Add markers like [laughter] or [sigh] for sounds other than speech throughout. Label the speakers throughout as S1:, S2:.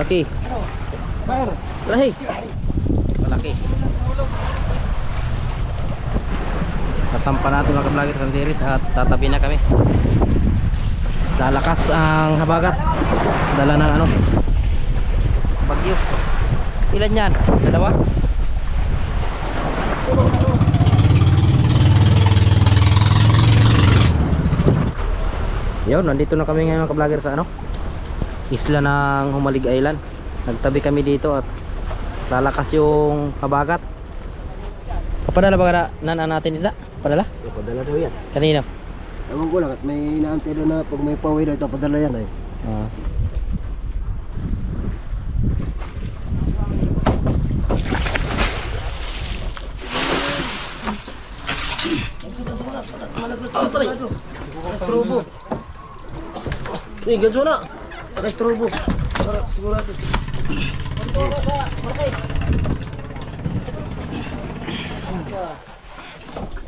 S1: Laki.
S2: Fire.
S1: Lahi. Malaki. Sasampa natin mga kablogger sa series at tatabi na kami. Lalakas ang habagat. Dala ng ano? Bagyo. Ilan yan? Dalawa? Yun, nandito na kami ngayon mga kablogger sa ano? Isla ng Humalig Island. Nagtabi kami dito at lalakas yung habagat. Papadala ba ka na natin isda? Padala?
S2: Padala daw yan.
S1: Kanino?
S2: Ewan ko lang at may inaantay doon na pag may pauwi daw ito, padala yan eh.
S1: Ah.
S2: Strobo. Eh, ganso na. Saka strobo. Para sigurado.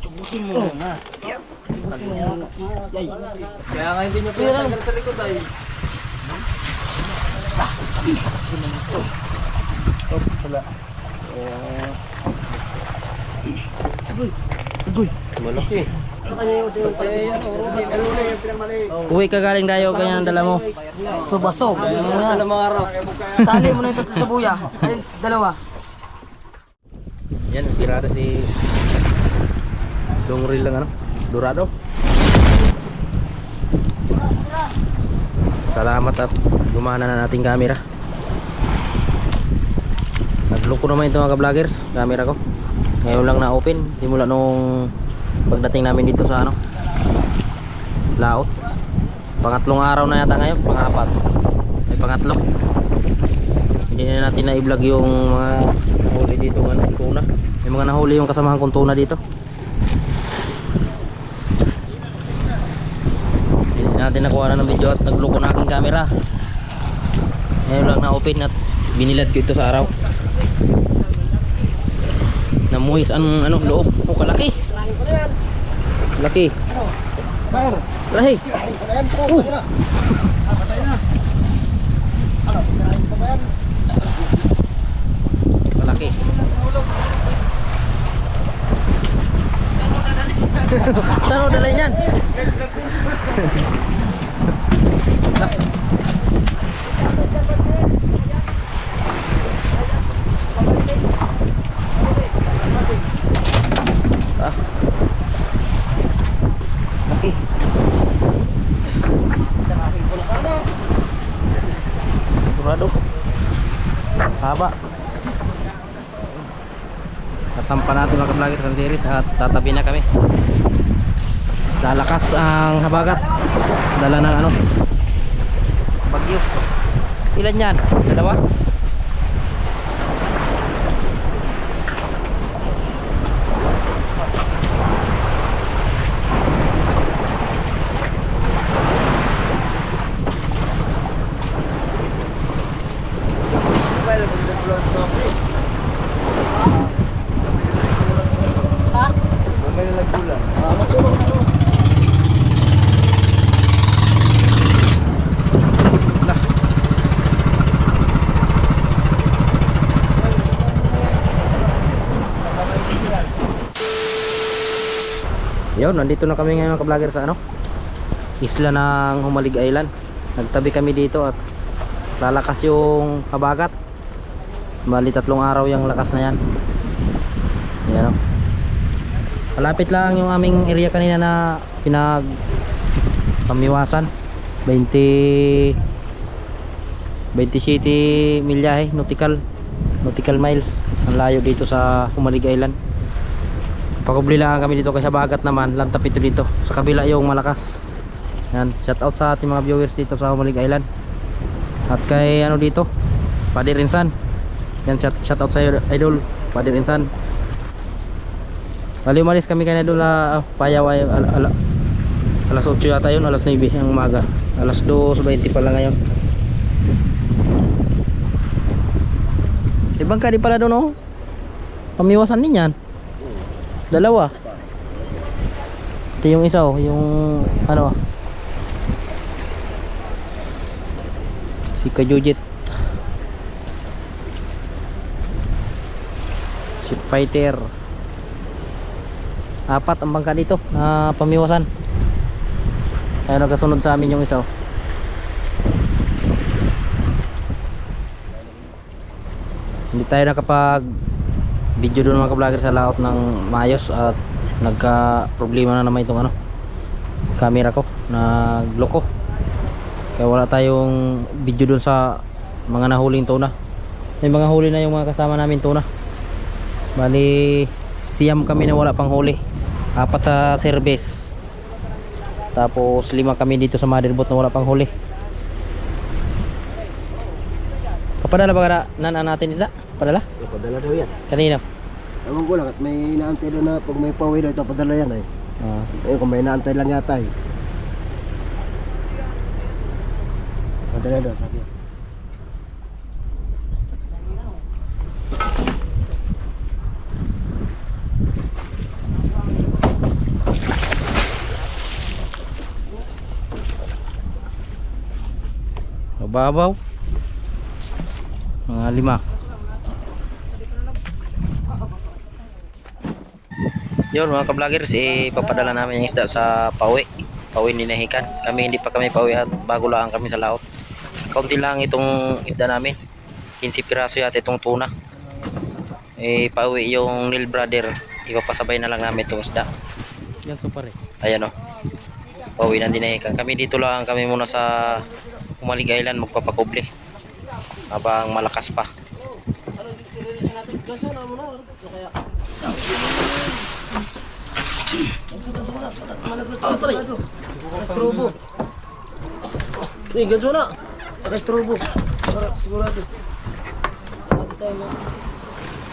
S2: Tubusin mo na. Tubusin mo na. Yay.
S3: Kaya nga hindi nyo pinatanggal sa likod ay. Malaki. Eh, yan, oro.
S1: Uwi ka galing dayo kanya ang dala mo.
S2: Subasog.
S3: Ano?
S2: Tali mo na ito sa buya. Ayun, dalawa.
S1: Yan, pirada si Dongril lang ano, Dorado. Salamat at gumana na nating camera. Nagloko naman ito mga ka-vloggers, camera ko. Ngayon lang na-open, simula nung pagdating namin dito sa ano, Laot. Pangatlong araw na yata ngayon, pangapat. Ay pangatlo. Hindi na natin na-vlog yung mga nahuli dito ng ano, tuna. May mga nahuli yung kasamahan kong tuna dito. Hindi natin nakuha na ng video at nagloko na aking camera. Ngayon lang na-open at binilad ko ito sa araw. Namuhis ang ano, loob. Oh, kalaki. Laki.
S2: Fire.
S1: Lahi.
S2: Ayan po. Uh. na. Ah, patay na. Ano? Patay pa ba yan?
S1: Malaki. [laughs] Saan mo dalhin yan? ah. Laki. Sigurado. Haba. Sasampa natin mga ka-vlogger sa series at tatabi na kami. Lalakas ang habagat. Dala ng ano? Bagyo. Ilan yan? Dalawa? Yun, nandito na kami ngayon mga ka-vlogger sa ano? Isla ng Humalig Island. Nagtabi kami dito at lalakas yung habagat. Bali tatlong araw yung lakas na yan. Yan o. Malapit lang yung aming area kanina na pinag pamiwasan. 20 27 milyahe nautical nautical miles ang layo dito sa Humalig Island Pakubli lang kami dito kay Habagat naman, lantap ito dito. Sa kabila yung malakas. Yan, shout out sa ating mga viewers dito sa Humalig Island. At kay ano dito, Padir Insan. Yan, shout, shout out sa idol, Padir Insan. Bali umalis kami doon na uh, Payaway al, al, alas 8 yata yun, alas 9 ang umaga. Alas 2.20 pala ngayon. Ibang ka di pala doon oh. Pamiwasan din yan. Dalawa. Ito yung isa oh, yung ano. Ah. Si Kajujit. Si Fighter. Apat ang bangka dito na uh, pamiwasan. Ayun nagkasunod sa amin yung isa oh. Hindi tayo nakapag video doon mga ka-vlogger sa laot ng maayos at nagka problema na naman itong ano camera ko nagloko kaya wala tayong video doon sa mga nahuling tuna may mga huli na yung mga kasama namin tuna bali siyam kami na wala pang huli apat sa service tapos lima kami dito sa motherboard na wala pang huli papadala ba ka na nan natin isda? padala?
S2: Padala daw yan.
S1: kanina?
S2: Ewan ko lang at may inaantay doon na pag may pauwi daw ito, padala yan eh.
S1: Ah,
S2: Eh kung may inaantay lang yata eh. Padala daw sabi
S1: mababaw mga lima yun mga ka-vloggers eh, papadala namin yung isda sa pauwi. Pauwi ni Nahikan. Kami hindi pa kami pauwi at bago lang kami sa laot. Kaunti lang itong isda namin. 15 piraso yata itong tuna. Eh pauwi yung Neil brother. Ipapasabay na lang namin itong isda. Yan so pare. Ayan o pauwi na din Nahikan. Kami dito lang kami muna sa Umalig Island magpapakuble habang malakas pa
S2: Strobo. Eh, ganso na. Saka strobo. Para sigurado. Bakit tayo mo?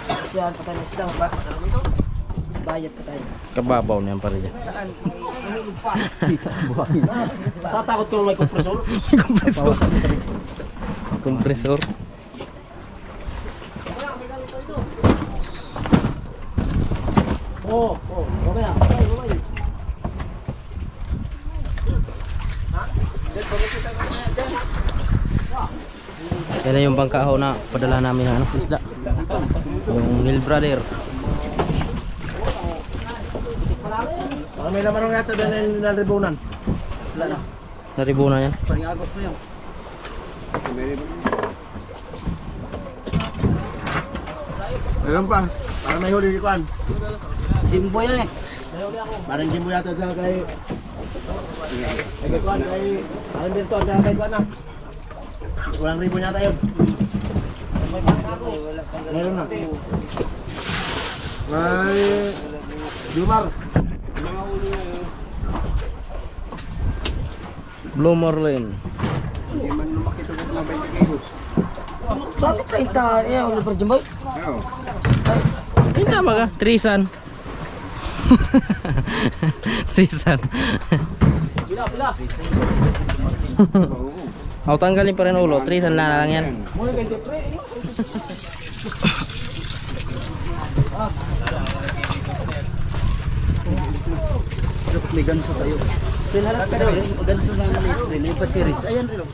S2: Saksiyan pa tayo ng isda. Ba? Bayad pa tayo.
S1: kababaw niyan pare dyan
S2: Tatakot ko may kompresor.
S1: kompresor kompresor
S2: Oo,
S1: yan na yung bangka ho na padala namin ng ano, isda yung Neil brother
S2: Parang may laman yata doon yung nalribunan. Wala na.
S1: naribo na yan
S2: Paring agos na yun. Ayun pa, parang may huli kuan. Jimbo yan eh. Parang Jimbo yata kay... Kay kuan, kay... Parang dito dyan kay kuan na. Walang ribo yata yun. Meron na. May... Jumar.
S1: Blue Marlin
S2: Sabi 30, eh, ulo pa Jimbo.
S1: Ay tama ka, Trisan [laughs] Trisan
S2: Pila, pila. [laughs]
S1: Ako tanggalin pa rin ulo, Trisan na lang yan
S2: Muna 23. May ganso tayo. Pinaharap ka daw, ganso na namin. Lilipat series. Ayan rin.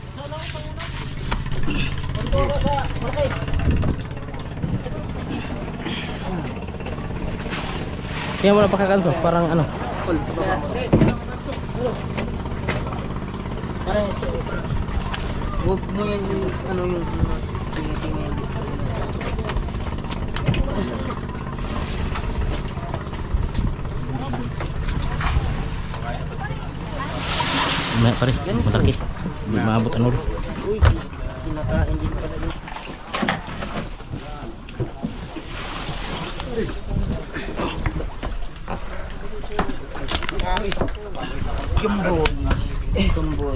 S1: Kaya mo na pagkakanso, parang ano
S2: Huwag mo yan. Ano yung... Tingin-tingin.
S1: May pare, matalaki Hindi maabot ang ulo
S2: Uy, kinakain din pala yun.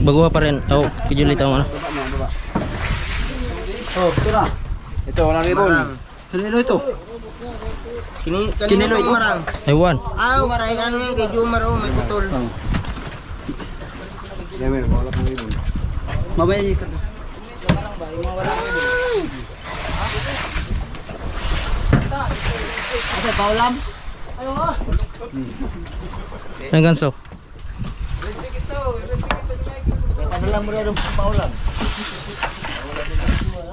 S1: Baguha pa rin, oh, kijulit ako ano
S2: Oh, ito na.
S3: Ito, walang ribon.
S2: Kanino ito? Kini kanino ito marang?
S1: Ewan,
S2: Ah, kay ano yan kay Jumar oh, may putol.
S3: Yamin, wala pang ribon.
S2: Mabaya ka. Asa paulam?
S1: ang ganso
S2: Padala mo rin sa paulam.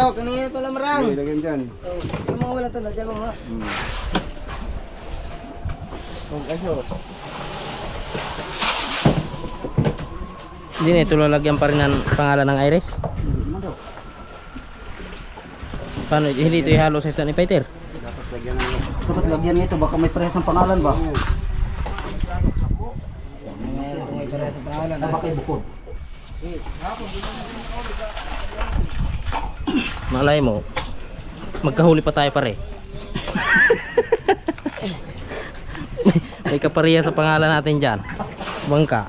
S2: ito kanina pala marang.
S3: Hindi, lagyan dyan.
S2: Oh, yung mga wala to, nandiyan mo nga.
S3: Hmm.
S2: Kaso.
S1: Hindi na ito lalagyan pa rin ng pangalan ng Iris. Paano? Hindi ito ihalo sa isang ni Peter.
S3: Dapat lagyan ng...
S2: Dapat lagyan nito, baka may parehas ang pangalan ba? May, may parehas ang pangalan. Baka bukod.
S1: Malay mo, magkahuli pa tayo pare. May kapariya sa pangalan natin dyan. Bangka.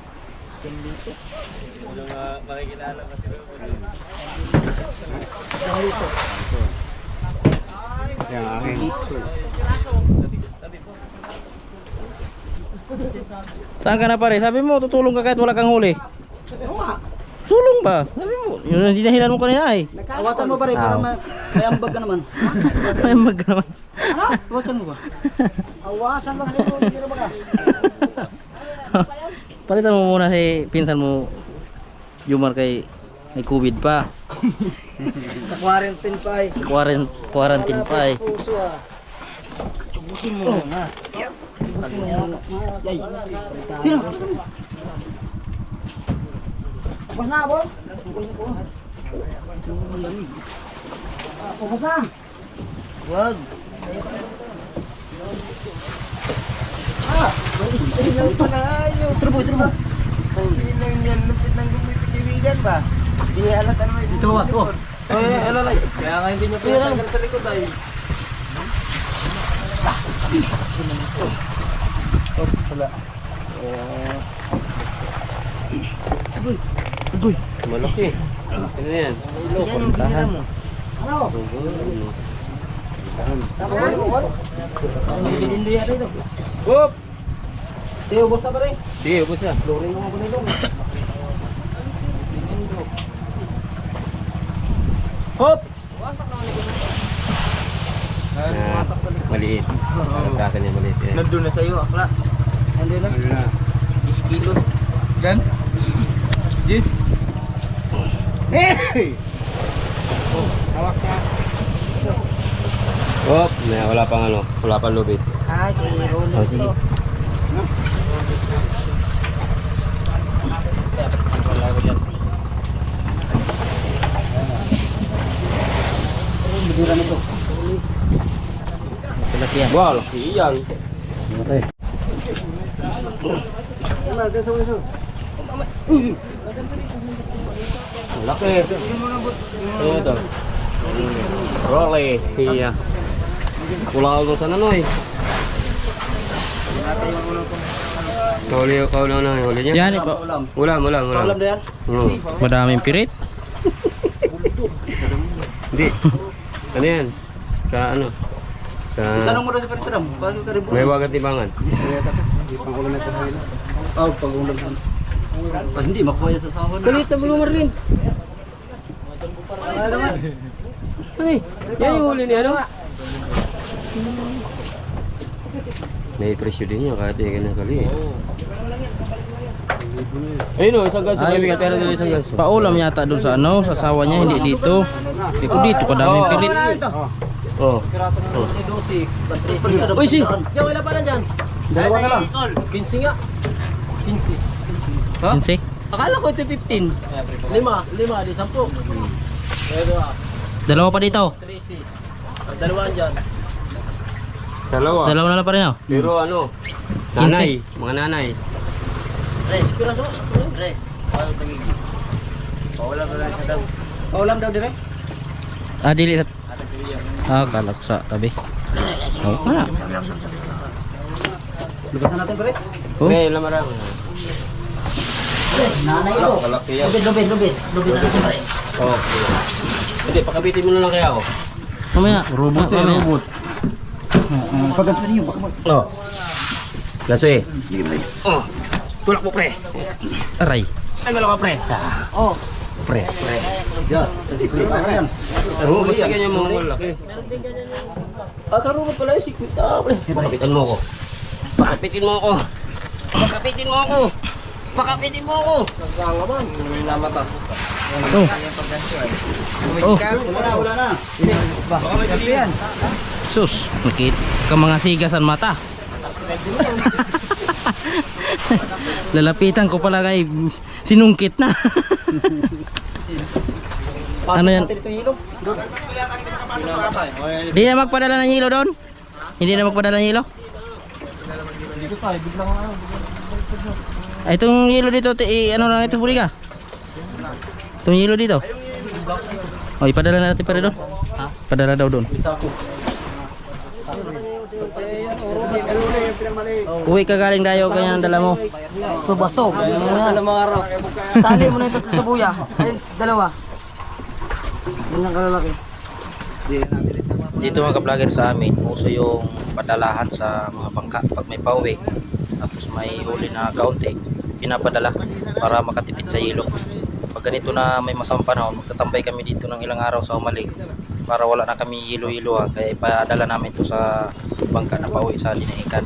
S3: Yan, akin.
S1: Saan ka na pare? Sabi mo, tutulong ka kahit wala kang huli. Tulong ba? Sabi mo, yun ang dinahilan mo kanina ay.
S2: Awasan mo pa rin para ma- may ambag ka naman. [laughs]
S1: May mag naman.
S2: Ano? Awasan mo ba? [laughs] Awasan mo kasi mo, hindi na baka.
S1: Palitan mo muna si pinsan mo Jumar kay may COVID pa.
S2: Sa [laughs] quarantine pa eh.
S1: Quarantine, quarantine pa eh.
S2: Puso ah. Tubusin mo muna. Tubusin mo. Yay. Sino? Tapos na, Bon? Tapos na. Wag. Ah, ilang pa na ayos. Trubo, trubo. Ilang yan, lupit ng gumit kaibigan ba? Di halata naman. Ito, ito. Eh, alalay. Kaya nga hindi nyo pinatanggal sa likod ay. Oh, wala.
S3: Malaki. Ano yan?
S2: Yan yung binira mo. Ano? Ang.
S3: Hop!
S2: Tiyo, boss na pa rin.
S3: Sige, ubos na.
S2: Lori mo ako. Bilindo.
S3: Hop!
S2: Ah,
S3: maliit. Para sa akin yung maliit. Yan.
S2: Nandun na sa'yo, akla. Nandun na.
S3: Ano na?
S2: 10 kilo.
S3: Gan? [laughs] Jis?
S2: Hawak na.
S3: Hop! May, wala pang ano. Wala pang lubid.
S2: Ay, kay Rollins
S1: sige.
S2: to. Bidura nito.
S1: Malaki yan.
S3: Wow, laki yan.
S1: Okay.
S3: Laki. Ito? Rolly. Iya. Pulau ko sana noy. Kauli kauli na huli niya.
S1: Yan, ipa,
S2: Ulam.
S3: Ulam, ulam, ulam.
S2: Ulam na yan.
S3: Hmm.
S1: madaming pirit.
S3: Hindi. Ano yan? Sa ano? Sa
S2: Tanong mo rin sa rin
S3: may wagat tibangan.
S2: Oh, pag-ulam na. Ah, hindi, makuha yan sa sawan. Kalit na bulungan rin. Ano naman?
S3: Ano eh? Yan yung huli niya, ano? May presyo din yan kahit hindi ka kali. Ayun o, isang gaso.
S1: Ay.
S3: Kaibigan, pero doon isang gaso.
S1: Paulam yata doon sa ano, sa asawa niya, hindi dito. Hindi ko dito, kadaming pirit.
S3: Oh.
S2: Uy, si! Diyan, wala pa na dyan. Dalawa na lang. 15 nga. 15.
S1: Kinsi?
S2: Akala ko ito 15. Lima. Lima, di 10. Pero,
S1: Dalawa pa dito.
S2: 13. Dalawa dyan.
S3: Dalawa.
S1: Dalawa na lang pa rin oh.
S3: Pero ano? Nanay. Mga nanay.
S2: Re, siguro sa Re, paano tagigil? Paulam na lang sa daw. Paulam daw dire?
S1: Ah, dili sa... Ah, kalak sa tabi. [clears throat] Oo nga.
S2: Lugasan natin pre.
S1: Oh.
S3: Pre, lamarang.
S2: Pre, nanay ito.
S3: Malaki yan.
S2: Lubid, lubid, lubid. Lubid na natin pre.
S3: Oh. Hindi, pakabitin mo na lang kaya ako.
S1: Mamaya. Robot ah, mamaya.
S2: Pagkat niyo, baka mo.
S3: Oh. Laso eh. Oh. Tulak mo pre.
S1: Aray.
S3: Tagal ka pre.
S2: Oh.
S3: Pre, pre.
S2: Kasi pre?
S3: Oo, basta ganyan mga malaki. Ah, karunong pala yung secret. Ah, pre. Pakapitan mo ako. Pakapitin mo ako. Pakapitin mo ako. Pakapitin mo ako. Nagkalaman. Wala mata.
S1: Oh. Oh.
S2: Wala na, wala na. Ba, kasi yan.
S1: Sus. Nakit ka mga sigasan mata. Lalapitan ko pala kay sinungkit na. ano yan? Hindi na magpadala ng hilo doon? Hindi na magpadala ng hilo? Ay, itong hilo dito, ti- ano lang ito, huli ka? Itong hilo dito? O, ipadala na natin pa rin doon. Padala daw doon. Uwi ka galing dayo, kanya ang dala mo.
S2: Subasog. Ano mga araw. Tali mo na yung tatlo sa buya. Ayun, dalawa. Yan ang kalalaki.
S1: Dito mga ka-vlogger sa amin, uso yung padalahan sa mga bangka pag may pauwi. Tapos may huli na kaunti, pinapadala para makatipid sa ilog. Pag ganito na may masamang panahon, magtatambay kami dito ng ilang araw sa umalig para wala na kami hilo-hiloan. Kaya ipadala namin to sa bangka na pauwi sa Linahikan.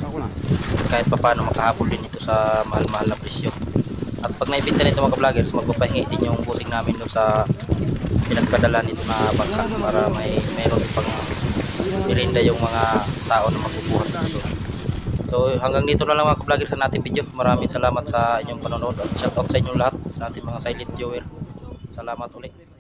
S1: Kahit pa paano makahabol din ito sa mahal-mahal na presyo. At pag naibinta nito mga ka-vloggers, magpapahingi din yung busing namin doon sa pinagpadala nito na bangka para may mayroon pang irinda yung mga tao na magbubuhat dito. So hanggang dito na lang mga ka-vlogger sa nating video. Maraming salamat sa inyong panonood at shoutout sa inyong lahat sa ating mga silent viewer. Salamat ulit.